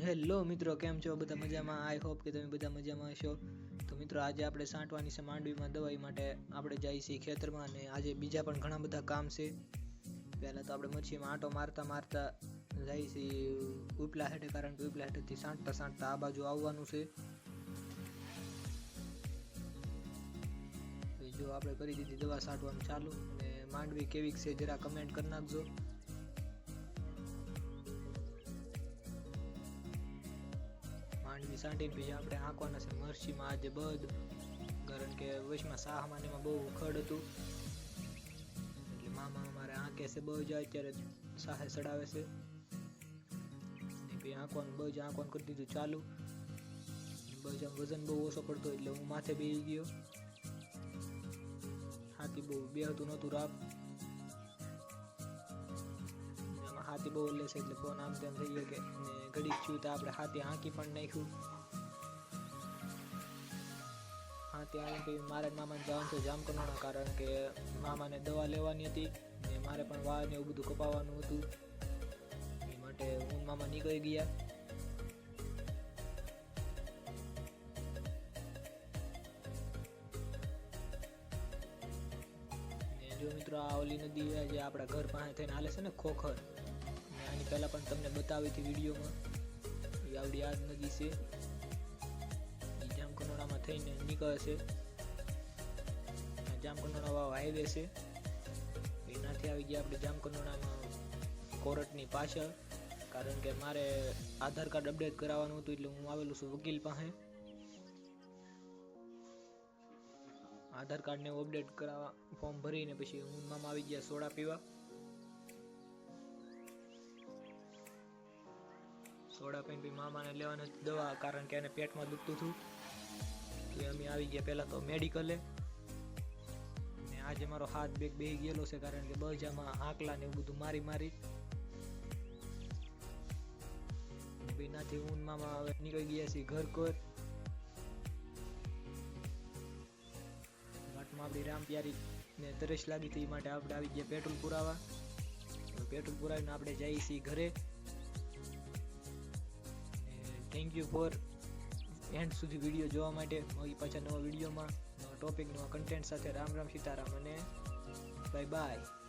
Hello મિત્રો, કેમ છો? બધા મજામાં? આઈ હોપ કે તમે બધા મજામાં હશો. તો મિત્રો, આજે આપણે સાંટવાની છે માંડવીમાં દવાઈ માટે. આપણે જઈએ છીએ ખેતરમાં અને આજે બીજા પણ ઘણા બધા કામ છે. પહેલાં તો આપણે મચ્છીમાં આંટો મારતા મારતા જઈએ છીએ ઉપલા હેઠે, કારણ કે ઉપલા હેઠેથી સાંટતા સાંટતા આ બાજુ આવવાનું છે. જો આપણે કરી દીધી દવા છાંટવાનું ચાલુ. અને માંડવી કેવીક છે, જરા કમેન્ટ કરી નાખજો. માંડવી સાંટી પછી આપણે આંકવાના છે. મરચીમાં આજે બધ કારણ કે વચમાં સાહમાં ને બહુ ઉખડ હતું. એટલે મામા અમારે આંકે છે બહુ જાય અત્યારે સાહે ચડાવે છે. પછી આંકવાનું બહુ જ આંકવાનું કરી દીધું ચાલુ. બહુ જ વજન બહુ ઓછો પડતો એટલે હું માથે બેસી ગયો. હાથી બહુ બે હતું નહોતું રાપ. હાથી બહુ લે છે એટલે ફોન આમ તેમ થઈ ગયો કે ને ઘડીક છું તો આપણે હાથી હાંકી પણ નાખ્યું. હા ત્યાં પછી મારે મામાને જવાનું છે જામકંડોળા કારણ કે મામાને દવા લેવાની હતી ને મારે પણ વાળ ને એવું બધું કપાવવાનું હતું. એ માટે હું મામા નીકળી ગયા. જો મિત્રો આ ઓલી નદી જે આપણા ઘર પાસે થઈને હાલે છે ને ખોખર આની પહેલાં પણ તમને બતાવી હતી વિડીયોમાં. આવડી આ નદી છે જામકંડોળામાં થઈને નીકળે છે. જામકંડોળા વાવ હાઈવે છે. એનાથી આવી ગયા આપણે જામકંડોળામાં કોર્ટની પાછળ. કારણ કે મારે આધાર કાર્ડ અપડેટ કરાવવાનું હતું એટલે હું આવેલું છું વકીલ પાસે. આધાર કાર્ડને અપડેટ કરાવવા ફોર્મ ભરીને પછી હું મામા આવી ગયા સોડા પીવા. સોડા પીને પછી મામાને લેવાનું દવા, કારણ કે એને પેટમાં દુખતું હતું. એટલે અમે આવી ગયા પહેલાં તો મેડિકલે. ને આજે મારો હાથ બેગ બેહી ગયેલો છે, કારણ કે બજામાં આંકલા ને એવું બધું મારી મારી. એનાથી હું ને મામા હવે નીકળી ગયા છીએ ઘર કોર. વાટમાં આપણી રામ પ્યારી ને તરસ લાગી હતી માટે આપણે આવી ગયા પેટ્રોલ પુરાવા. પેટ્રોલ પુરાવીને આપણે જઈએ છીએ ઘરે. થેન્ક યુ ફોર એન્ડ સુધી વીડિયો જોવા માટે. મળી પાછા નવા વિડીયોમાં નવા ટોપિક નવા કન્ટેન્ટ સાથે રામ રામ સીતારામ અને બાય બાય